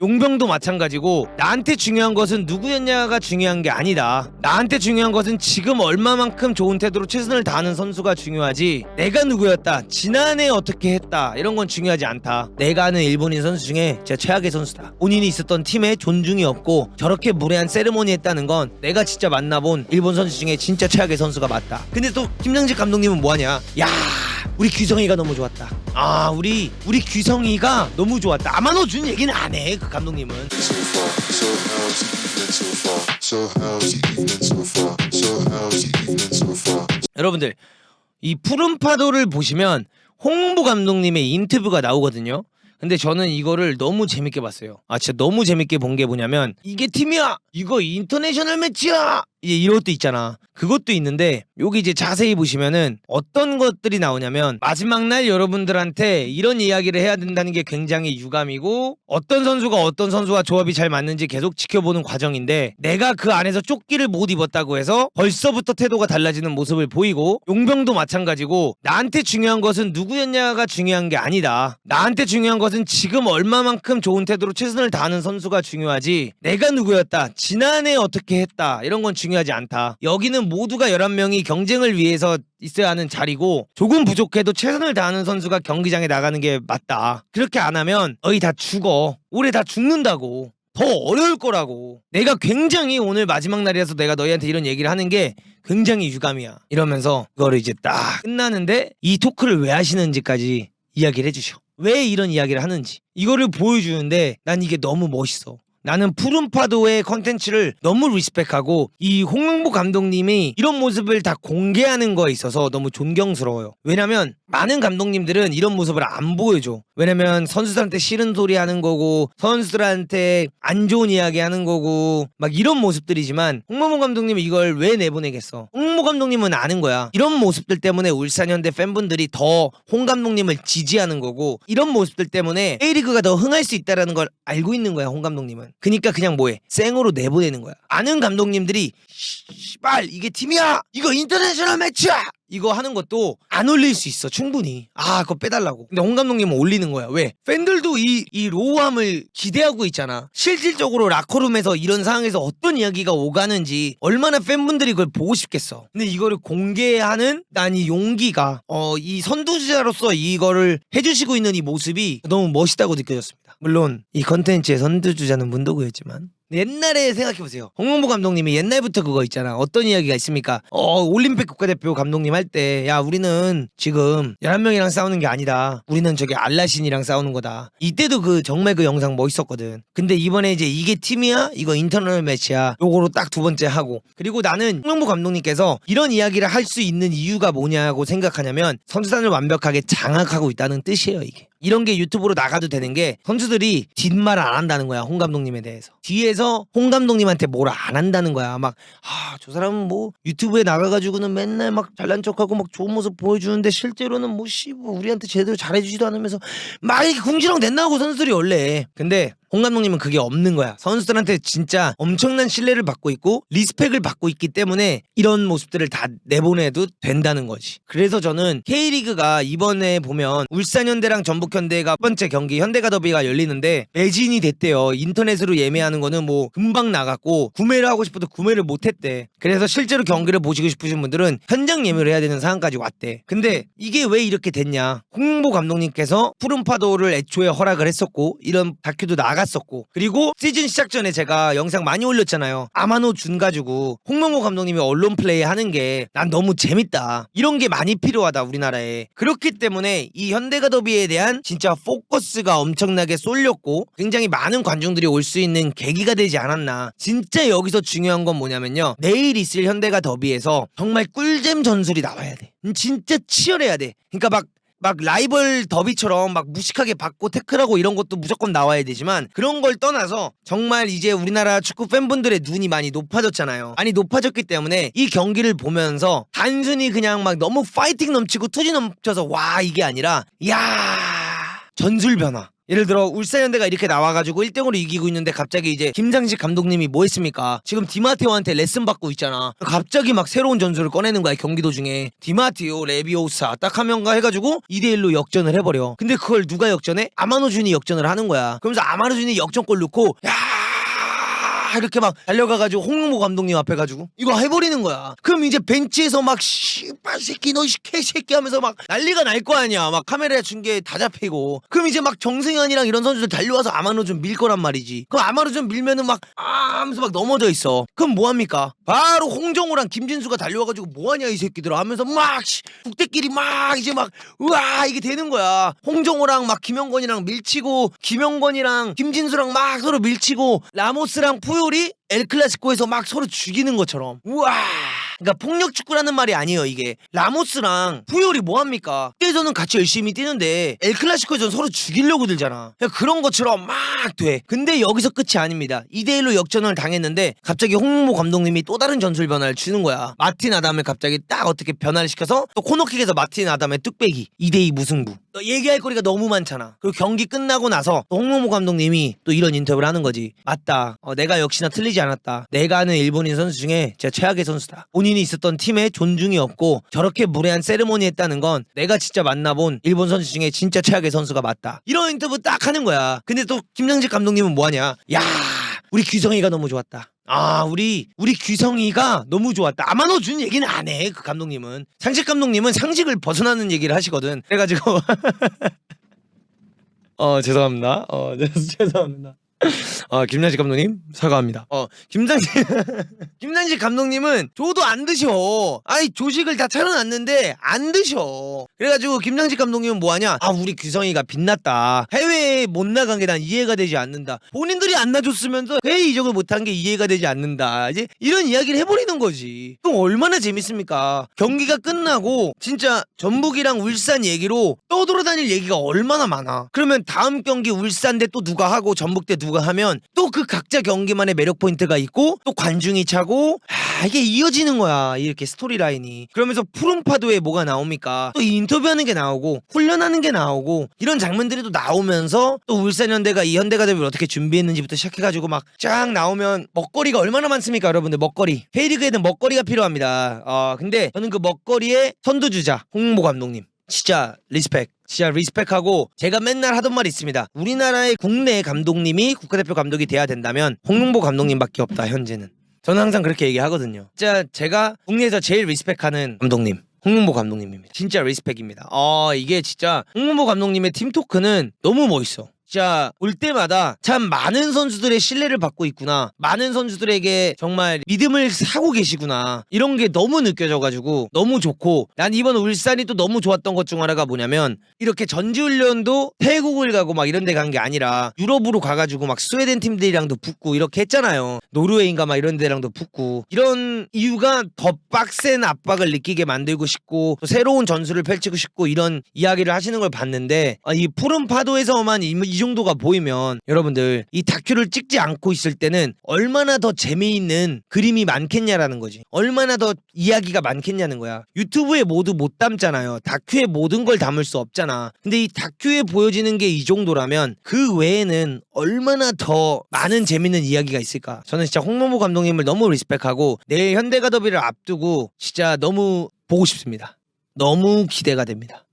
용병도 마찬가지고 나한테 중요한 것은 누구였냐가 중요한 게 아니다. 나한테 중요한 것은 지금 얼마만큼 좋은 태도로 최선을 다하는 선수가 중요하지. 내가 누구였다. 지난해 어떻게 했다. 이런 건 중요하지 않다. 내가 아는 일본인 선수 중에 진짜 최악의 선수다. 본인이 있었던 팀에 존중이 없고 저렇게 무례한 세레모니 했다는 건 내가 진짜 만나본 일본 선수 중에 진짜 최악의 선수가 맞다. 근데 또 김명직 감독님은 뭐하냐? 야 우리 규성이가 너무 좋았다. 아 우리 우리 규성이가 너무 좋았다. 아마노 준 얘기는 안 해. 그 감독님은. so far? So how's the evening so far? So how's the evening so far? So how's the evening so far? 여러분들 이 푸른 파도를 보시면 홍보 감독님의 인터뷰가 나오거든요. 근데 저는 이거를 너무 재밌게 봤어요. 아 진짜 너무 재밌게 본 게 뭐냐면 이게 팀이야. 이거 인터내셔널 매치야. 이제 이런 것도 있잖아. 그것도 있는데 여기 이제 자세히 보시면은 어떤 것들이 나오냐면 마지막 날 여러분들한테 이런 이야기를 해야 된다는 게 굉장히 유감이고 어떤 선수가 어떤 선수와 조합이 잘 맞는지 계속 지켜보는 과정인데 내가 그 안에서 조끼를 못 입었다고 해서 벌써부터 태도가 달라지는 모습을 보이고 용병도 마찬가지고 나한테 중요한 것은 누구였냐가 중요한 게 아니다. 나한테 중요한 것은 지금 얼마만큼 좋은 태도로 최선을 다하는 선수가 중요하지 내가 누구였다. 지난해 어떻게 했다. 이런 건 중요 하지 않다. 여기는 모두가 11명이 경쟁을 위해서 있어야 하는 자리고 조금 부족해도 최선을 다하는 선수가 경기장에 나가는 게 맞다. 그렇게 안 하면 너희 다 죽어. 올해 다 죽는다고. 더 어려울 거라고. 내가 굉장히 오늘 마지막 날이라서 내가 너희한테 이런 얘기를 하는 게 굉장히 유감이야. 이러면서 그거를 이제 딱 끝나는데 이 토크를 왜 하시는지까지 이야기를 해주셔. 왜 이런 이야기를 하는지. 이거를 보여주는데 난 이게 너무 멋있어. 나는 푸른 파도의 컨텐츠를 너무 리스펙하고 이 홍명보 감독님이 이런 모습을 다 공개하는 거에 있어서 너무 존경스러워요. 왜냐면 많은 감독님들은 이런 모습을 안 보여줘. 왜냐면 선수들한테 싫은 소리 하는 거고 선수들한테 안 좋은 이야기 하는 거고 막 이런 모습들이지만 홍명보 감독님이 이걸 왜 내보내겠어? 홍명보 감독님은 아는 거야. 이런 모습들 때문에 울산 현대 팬분들이 더 홍 감독님을 지지하는 거고 이런 모습들 때문에 A리그가 더 흥할 수 있다라는 걸 알고 있는 거야 홍 감독님은. 그니까 그냥 뭐해? 생으로 내보내는 거야. 아는 감독님들이 씨발 이게 팀이야! 이거 인터내셔널 매치야 이거 하는 것도 안 올릴 수 있어 충분히. 아 그거 빼달라고. 근데 홍 감독님은 올리는 거야. 왜? 팬들도 이, 이 로우함을 기대하고 있잖아. 실질적으로 라커룸에서 이런 상황에서 어떤 이야기가 오가는지 얼마나 팬분들이 그걸 보고 싶겠어. 근데 이거를 공개하는 난 이 용기가 어 이 선두주자로서 이거를 해주시고 있는 이 모습이 너무 멋있다고 느껴졌습니다. 물론 이 컨텐츠의 선두주자는 문도구였지만 옛날에 생각해보세요. 홍명보 감독님이 옛날부터 그거 있잖아. 어떤 이야기가 있습니까? 어, 올림픽 국가대표 감독님 할 때, 야, 우리는 지금 11명이랑 싸우는 게 아니다. 우리는 저기 알라신이랑 싸우는 거다. 이때도 그, 정말 그 영상 멋있었거든. 근데 이번에 이제 이게 팀이야? 이거 인터널 매치야. 요거로 딱 두 번째 하고. 그리고 나는 홍명보 감독님께서 이런 이야기를 할 수 있는 이유가 뭐냐고 생각하냐면, 선수단을 완벽하게 장악하고 있다는 뜻이에요, 이게. 이런 게 유튜브로 나가도 되는 게 선수들이 뒷말 안 한다는 거야 홍 감독님에 대해서. 뒤에서 홍 감독님한테 뭐라 안 한다는 거야. 막 아 저 사람은 뭐 유튜브에 나가가지고는 맨날 막 잘난 척하고 막 좋은 모습 보여주는데 실제로는 뭐씨 뭐 우리한테 제대로 잘해주지도 않으면서 막 이렇게 궁지렁 댄다고 선수들이 원래. 근데 홍 감독님은 그게 없는 거야. 선수들한테 진짜 엄청난 신뢰를 받고 있고 리스펙을 받고 있기 때문에 이런 모습들을 다 내보내도 된다는 거지. 그래서 저는 K리그가 이번에 보면 울산현대랑 전북현대가 첫 번째 경기 현대가 더비가 열리는데 매진이 됐대요. 인터넷으로 예매하는 거는 뭐 금방 나갔고 구매를 하고 싶어도 구매를 못 했대. 그래서 실제로 경기를 보시고 싶으신 분들은 현장 예매를 해야 되는 상황까지 왔대. 근데 이게 왜 이렇게 됐냐? 홍보 감독님께서 푸른 파도를 애초에 허락을 했었고 이런 다큐도 나 갔었고 그리고 시즌 시작 전에 제가 영상 많이 올렸잖아요. 아마노 준 가지고 홍명보 감독님이 언론 플레이 하는 게 난 너무 재밌다. 이런 게 많이 필요하다 우리나라에. 그렇기 때문에 이 현대가 더비에 대한 진짜 포커스가 엄청나게 쏠렸고 굉장히 많은 관중들이 올 수 있는 계기가 되지 않았나. 진짜 여기서 중요한 건 뭐냐면요. 내일 있을 현대가 더비에서 정말 꿀잼 전술이 나와야 돼. 음, 진짜 치열해야 돼. 그러니까 막 막 라이벌 더비처럼 막 무식하게 받고 태클하고 이런 것도 무조건 나와야 되지만 그런 걸 떠나서 정말 이제 우리나라 축구 팬분들의 눈이 많이 높아졌잖아요. 많이 높아졌기 때문에 이 경기를 보면서 단순히 그냥 막 너무 파이팅 넘치고 투지 넘쳐서 와 이게 아니라 야 전술 변화. 예를 들어 울산현대가 이렇게 나와가지고 1등으로 이기고 있는데 갑자기 이제 김장식 감독님이 뭐 했습니까? 지금 디마테오한테 레슨 받고 있잖아. 갑자기 막 새로운 전술을 꺼내는 거야 경기도 중에 디마테오, 레비오사 딱 하면가 해가지고 2대1로 역전을 해버려. 근데 그걸 누가 역전해? 아마노준이 역전을 하는 거야. 그러면서 아마노준이 역전골 넣고 야 이렇게 막 달려가가지고 홍명보 감독님 앞에 가지고 이거 해버리는 거야. 그럼 이제 벤치에서 막 씨발 새끼 너이 개새끼 하면서 막 난리가 날 거 아니야. 막 카메라 중계 다 잡히고. 그럼 이제 막 정승현이랑 이런 선수들 달려와서 아마노 좀 밀 거란 말이지. 그럼 아마노 좀 밀면은 막 아 하면서 막 넘어져 있어. 그럼 뭐 합니까? 바로 홍정호랑 김진수가 달려와가지고 뭐 하냐 이 새끼들아 하면서 막 씨, 국대끼리 막 이제 막 우와 이게 되는 거야. 홍정호랑 막 김영건이랑 밀치고 김영건이랑 김진수랑 막 서로 밀치고 라모스랑 푸 요리 엘클라시코에서 막 서로 죽이는 것처럼. 우와. 그러니까 폭력 축구라는 말이 아니에요 이게. 라모스랑 푸요리 뭐합니까? 에서는 같이 열심히 뛰는데 엘클라시코에서는 서로 죽이려고 들잖아. 그냥 그런 것처럼 막 돼. 근데 여기서 끝이 아닙니다. 2대1로 역전을 당했는데 갑자기 홍모 감독님이 또 다른 전술 변화를 주는 거야. 마틴 아담을 갑자기 딱 어떻게 변화를 시켜서 또 코너킥에서 마틴 아담의 뚝배기. 2대2 무승부. 너 얘기할 거리가 너무 많잖아. 그리고 경기 끝나고 나서 또 홍모모 감독님이 또 이런 인터뷰를 하는 거지. 맞다. 어, 내가 역시나 틀리지 않았다. 내가 아는 일본인 선수 중에 진짜 최악의 선수다. 본인이 있었던 팀에 존중이 없고 저렇게 무례한 세레모니 했다는 건 내가 진짜 만나본 일본 선수 중에 진짜 최악의 선수가 맞다. 이런 인터뷰 딱 하는 거야. 근데 또 김장식 감독님은 뭐하냐? 야 우리 규성이가 너무 좋았다 아, 우리 우리 규성이가 너무 좋았다. 아마노 준 얘기는 안 해. 그 감독님은 상식 감독님은 상식을 벗어나는 얘기를 하시거든. 그래가지고 어 죄송합니다. 어 죄송합니다. 어 김난식 감독님 사과합니다. 어 김난식 김난식 감독님은 조도 안 드셔. 아니 조식을 다 차려놨는데 안 드셔. 그래가지고 김난식 감독님은 뭐하냐? 아 우리 규성이가 빛났다. 해외에 못 나간 게 난 이해가 되지 않는다. 본인들이 안 놔줬으면서 왜 이적을 못한 게 이해가 되지 않는다. 이제 이런 이야기를 해버리는 거지. 그럼 얼마나 재밌습니까? 경기가 끝나고 진짜 전북이랑 울산 얘기로 떠돌아다닐 얘기가 얼마나 많아. 그러면 다음 경기 울산 대 또 누가 하고 전북 대 누가 하면 또 그 각자 경기만의 매력 포인트가 있고 또 관중이 차고 아 이게 이어지는 거야 이렇게 스토리 라인이. 그러면서 푸른 파도에 뭐가 나옵니까? 또 인터뷰하는 게 나오고 훈련하는 게 나오고 이런 장면들이 또 나오면서 또 울산 현대가 이 현대가 되면 어떻게 준비했는지부터 시작해가지고 막 쫙 나오면 먹거리가 얼마나 많습니까 여러분들? 먹거리. K리그에는 먹거리가 필요합니다. 어 근데 저는 그 먹거리의 선두주자 홍보 감독님 진짜 리스펙 진짜 리스펙하고 제가 맨날 하던 말이 있습니다. 우리나라의 국내 감독님이 국가대표 감독이 돼야 된다면 홍명보 감독님밖에 없다 현재는. 저는 항상 그렇게 얘기하거든요. 진짜 제가 국내에서 제일 리스펙하는 감독님 홍명보 감독님입니다. 진짜 리스펙입니다. 아 이게 진짜 홍명보 감독님의 팀 토크는 너무 멋있어 진짜 올 때마다 참 많은 선수들의 신뢰를 받고 있구나. 많은 선수들에게 정말 믿음을 사고 계시구나. 이런 게 너무 느껴져가지고 너무 좋고 난 이번 울산이 또 너무 좋았던 것 중 하나가 뭐냐면 이렇게 전지훈련도 태국을 가고 막 이런 데 간 게 아니라 유럽으로 가가지고 막 스웨덴 팀들이랑도 붙고 이렇게 했잖아요. 노르웨이인가 막 이런 데랑도 붙고 이런 이유가 더 빡센 압박을 느끼게 만들고 싶고 또 새로운 전술을 펼치고 싶고 이런 이야기를 하시는 걸 봤는데 아, 이 푸른 파도에서만 이, 이 정도가 보이면 여러분들 이 다큐를 찍지 않고 있을 때는 얼마나 더 재미있는 그림이 많겠냐라는 거지. 얼마나 더 이야기가 많겠냐는 거야. 유튜브에 모두 못 담잖아요. 다큐에 모든 걸 담을 수 없잖아. 근데 이 다큐에 보여지는 게 이 정도라면 그 외에는 얼마나 더 많은 재밌는 이야기가 있을까? 저는 진짜 홍명보 감독님을 너무 리스펙하고 내일 현대가 더비를 앞두고 진짜 너무 보고 싶습니다. 너무 기대가 됩니다